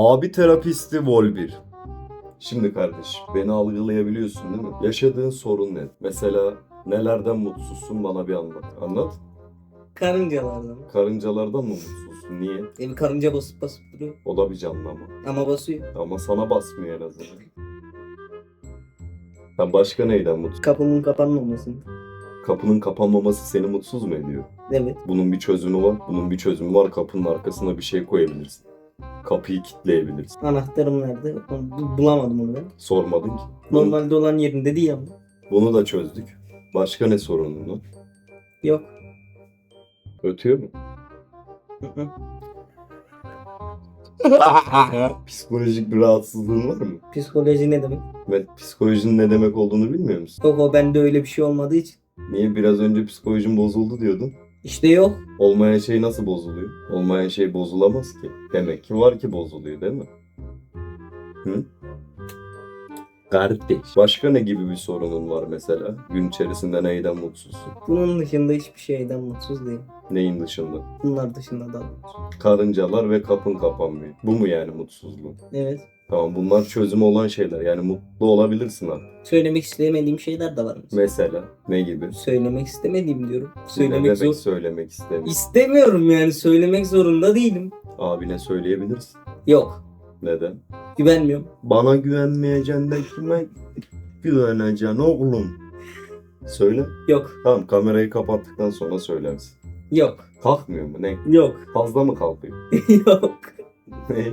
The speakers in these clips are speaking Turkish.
Abi terapisti Vol 1. Şimdi kardeş beni algılayabiliyorsun değil mi? Yaşadığın sorun ne? Mesela nelerden mutsuzsun bana bir anlat. Anlat. Karıncalardan. Karıncalardan mı mutsuzsun? Niye? E bir karınca basıp basıp duruyor. O da bir canlı ama. Ama basıyor. Ama sana basmıyor en azından. Sen başka neyden mutsuz? Kapımın kapanmamasını. Kapının kapanmaması seni mutsuz mu ediyor? Evet. Bunun bir çözümü var. Bunun bir çözümü var. Kapının arkasına bir şey koyabilirsin. Kapıyı kilitleyebilirsin. Anahtarım nerede? Bulamadım onu ben. Sormadın ki. Normalde olan yerinde değil ama. bunu da çözdük. Başka ne sorunun var? Yok. Ötüyor mu? Hı hı. Psikolojik bir rahatsızlığın var mı? Psikoloji ne demek? Ve psikolojinin ne demek olduğunu bilmiyor musun? Yok o bende öyle bir şey olmadığı için. Niye biraz önce psikolojin bozuldu diyordun? İşte yok. Olmayan şey nasıl bozuluyor? Olmayan şey bozulamaz ki. Demek ki var ki bozuluyor değil mi? Hı? Kardeş. Başka ne gibi bir sorunun var mesela? Gün içerisinde neyden mutsuzsun? Bunun dışında hiçbir şeyden mutsuz değilim. Neyin dışında? Bunlar dışında da mutsuz. Karıncalar ve kapın kapanmıyor. Bu mu yani mutsuzluğun? Evet. Tamam bunlar çözümü olan şeyler. Yani mutlu olabilirsin artık. Söylemek istemediğim şeyler de var mesela. Mesela ne gibi? Söylemek istemediğim diyorum. ne Söylemek demek zor. söylemek istemiyorum. İstemiyorum yani söylemek zorunda değilim. Abine söyleyebilirsin. Yok. Neden? Güvenmiyorum. Bana güvenmeyeceksin de kime güveneceksin oğlum? Söyle. Yok. Tamam kamerayı kapattıktan sonra söylersin. Yok. Kalkmıyor mu? Ne? Yok. Fazla mı kalkıyor? Yok. Ne?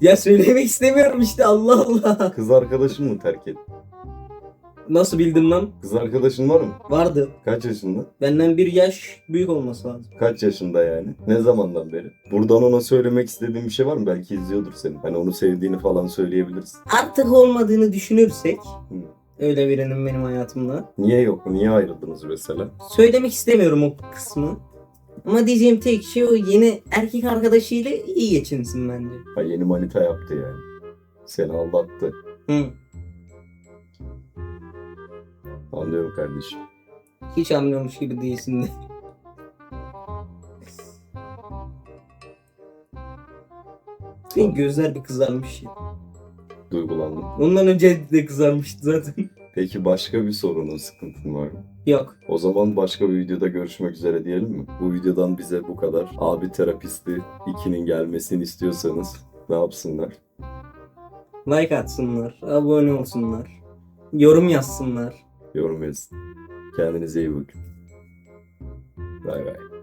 Ya söylemek istemiyorum işte Allah Allah. Kız arkadaşın mı terk etti? Nasıl bildin lan? Kız arkadaşın var mı? Vardı. Kaç yaşında? Benden bir yaş büyük olması lazım. Kaç yaşında yani? Ne zamandan beri? Buradan ona söylemek istediğin bir şey var mı? Belki izliyordur seni. Hani onu sevdiğini falan söyleyebilirsin. Artık olmadığını düşünürsek Hı. öyle birinin benim hayatımda. Niye yok? Niye ayrıldınız mesela? Söylemek istemiyorum o kısmı. Ama diyeceğim tek şey o yeni erkek arkadaşıyla iyi geçinsin bence. Ha yeni manita yaptı yani. Seni aldattı. Hı. Anlıyorum kardeşim. Hiç anlıyormuş gibi değilsin de. Senin gözler bir kızarmış ya. Duygulandım. Ondan önce de kızarmıştı zaten. Peki başka bir sorunun, sıkıntın var mı? Yok. O zaman başka bir videoda görüşmek üzere diyelim mi? Bu videodan bize bu kadar. Abi terapisti 2'nin gelmesini istiyorsanız ne yapsınlar? Like atsınlar, abone olsunlar, yorum yazsınlar. Yorum yazın. Kendinize iyi bakın. Bay bay.